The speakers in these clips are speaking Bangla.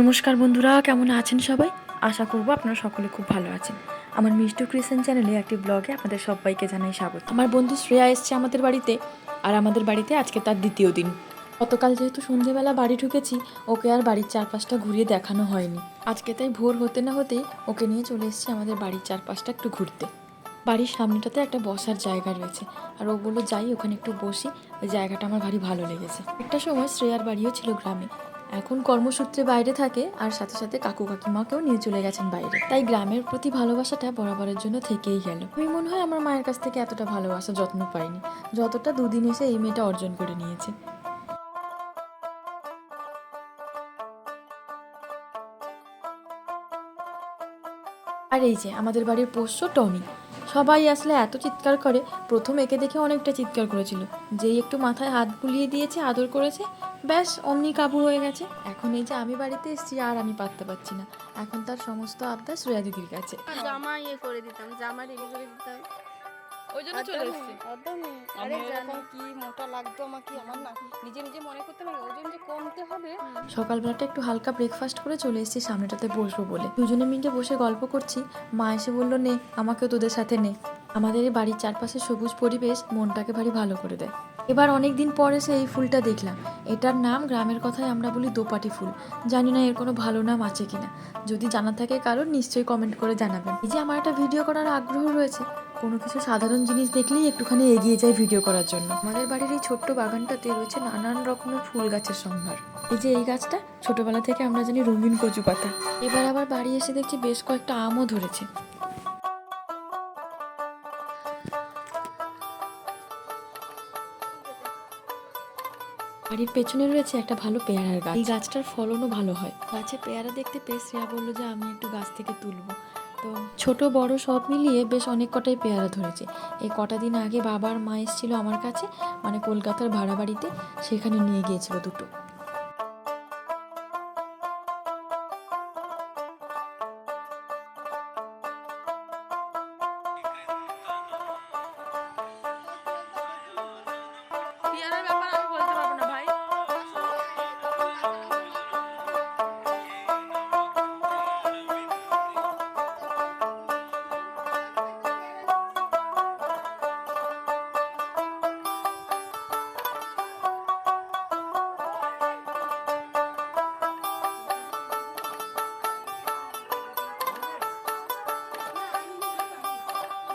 নমস্কার বন্ধুরা, কেমন আছেন সবাই? আশা করব আপনারা সকলে খুব ভালো আছেন। আমার মিষ্টু ক্রিশ্চান চ্যানেলে একটি ব্লগে আপনাদের সবাইকে জানাই স্বাগত। আমার বন্ধু শ্রেয়া এসছে আমাদের বাড়িতে, আর আমাদের বাড়িতে আজকে তার দ্বিতীয় দিন। গতকাল যেহেতু সন্ধেবেলা বাড়ি ঢুকেছি, ওকে আর বাড়ির চারপাশটা ঘুরিয়ে দেখানো হয়নি। আজকে তাই ভোর হতে না হতেই ওকে নিয়ে চলে এসেছি আমাদের বাড়ির চারপাশটা একটু ঘুরতে। বাড়ির সামনেটাতে একটা বসার জায়গা রয়েছে, আর ও বলল, যাই, ওখানে একটু বসি, ওই জায়গাটা আমার ভারী ভালো লেগেছে। একটা সময় শ্রেয়ার বাড়িও ছিল গ্রামে এখন কর্মসূত্রে বাইরে থাকে, আর সাথে সাথে কাকু কাকিমাকেও নিয়ে চলে গেছেন বাইরে। তাই গ্রামের প্রতি ভালোবাসাটা বরাবরের জন্য থেকেই গেল। আমি মনে হয় আমার মায়ের কাছ থেকে এতটা ভালোবাসা যত্ন পাইনি। যতটা দুদিন এসে এই মেয়েটা অর্জন করে নিয়েছে। আর এই যে, আমাদের বাড়ির পোষ্য টনি। সবাই আসলে এত চিৎকার করে, প্রথম একে দেখে অনেকটা চিৎকার করেছিল। যেই একটু মাথায় হাত বুলিয়ে দিয়েছে, আদর করেছে, ব্যাস, অমনি কাবু হয়ে গেছে। এখন এই যে আমি বাড়িতে এসেছি, আর আমি পারতে পারছি না। এখন তার সমস্ত আবদার শ্রেয়া দিদির কাছে। জামা ইয়ে করে দিতাম জামা করে দিতাম ওই জন্য চলে এসেছি। একদমই। আরে এরকম কি মোটা লাগতো আমাকে আমার না। নিজে নিজে মনে করতে লাগে ওজন যে কমতে হবে। সকালবেলাটা একটু হালকা ব্রেকফাস্ট করে চলে এসেছি সামনেটাতে বসবো বলে। দুজনে মিলে বসে গল্প করছি। মা এসে বলল নে আমাকেও তোদের সাথে নে। আমাদের এই বাড়ির চারপাশে সবুজ পরিবেশ মনটাকে ভারী ভালো করে দেয়। এবার অনেক দিন পরে সে এই ফুলটা দেখলাম। এটার নাম গ্রামের কথায় আমরা বলি দোপাটি ফুল। জানি না এর কোনো ভালো নাম আছে কিনা। যদি জানা থাকে কারোর নিশ্চয়ই কমেন্ট করে জানাবেন। এই যে আমার একটা ভিডিও করার আগ্রহ রয়েছে। কোনো কিছু সাধারণ জিনিস দেখলেই একটুখানি এগিয়ে যায় ভিডিও করার জন্য। আমাদের বাড়ির এই ছোট্ট বাগানটাতে রয়েছে নানান রকমের ফুল গাছের সম্ভার। এই যে এই গাছটা, ছোটবেলা থেকে আমরা জানি রঙিন কচু পাতা। এবার আবার বাড়ি এসে দেখছি বেশ কয়েকটা আমও ধরেছে। বাড়ির পেছনে রয়েছে একটা ভালো পেয়ারার গাছ। এই গাছটার ফলনও ভালো হয়। গাছে পেয়ারা দেখতে পেয়ে শ্রেয়া বলল যে, আমি একটু গাছ থেকে তুলবো। তো ছোট, বড় সব মিলিয়ে বেশ অনেক কটাই পেয়ারা ধরেছে। এই কটা দিন আগে বাবার মা এসেছিল আমার কাছে মানে কলকাতার ভাড়া বাড়িতে সেখানে নিয়ে গিয়েছিল দুটো।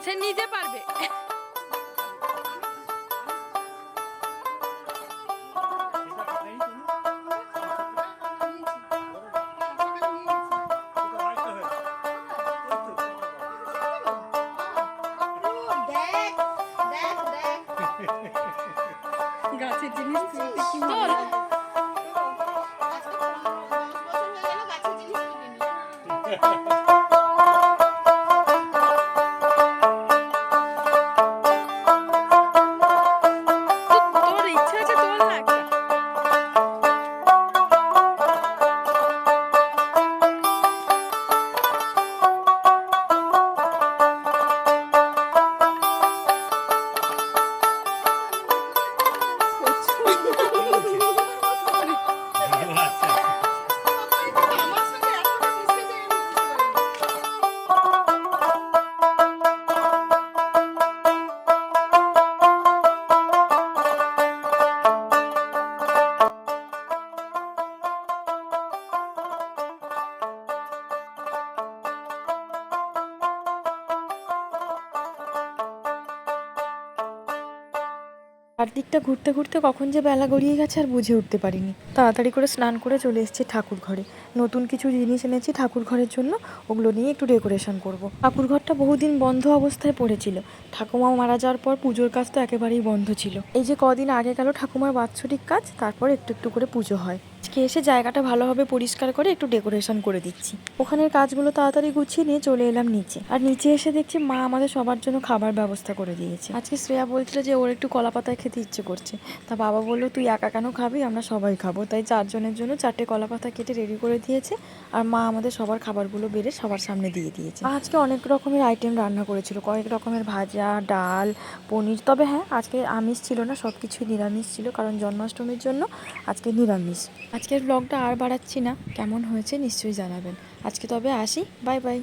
সে নিজে পারবে। গাছের জিনিস তুলতে কি চল। চারদিকটা ঘুরতে ঘুরতে কখন যে বেলা গড়িয়ে গেছে আর বুঝে উঠতে পারিনি। তাড়াতাড়ি করে স্নান করে চলে এসেছি ঠাকুর ঘরে। নতুন কিছু জিনিস এনেছি ঠাকুর ঘরের জন্য, ওগুলো নিয়ে একটু ডেকোরেশন করব। ঠাকুর ঘরটা বহুদিন বন্ধ অবস্থায় পড়েছিল। ঠাকুমা মারা যাওয়ার পর পুজোর কাজ তো একেবারেই বন্ধ ছিল। এই যে কদিন আগে গেল ঠাকুমার বাৎসরিক কাজ, তারপর একটু একটু করে পুজো হয়। আজকে এসে জায়গাটা ভালোভাবে পরিষ্কার করে একটু ডেকোরেশন করে দিচ্ছি। ওখানের কাজগুলো তাড়াতাড়ি গুছিয়ে নিয়ে চলে এলাম নিচে। আর নিচে এসে দেখছি মা আমাদের সবার জন্য খাবার ব্যবস্থা করে দিয়েছে। আজকে শ্রেয়া বলছিল যে ওর একটু কলা পাতায় খেতে ইচ্ছে করছে। তা বাবা বলল, তুই একা কেন খাবি? আমরা সবাই খাব। তাই চারজনের জন্য চারটে কলা পাতা কেটে রেডি করে দিয়েছে। আর মা আমাদের সবার খাবারগুলো বেড়ে সবার সামনে দিয়ে দিয়েছে। আজকে অনেক রকমের আইটেম রান্না করেছিল। কয়েক রকমের ভাজা, ডাল, পনির। তবে হ্যাঁ আজকে আমিষ ছিল না সব কিছুই নিরামিষ ছিল। কারণ জন্মাষ্টমীর জন্য আজকে নিরামিষ। আজকে আজকের ব্লগটা আর বাড়াচ্ছি না। কেমন হয়েছে নিশ্চয়ই জানাবেন। আজকে তবে আসি। Bye bye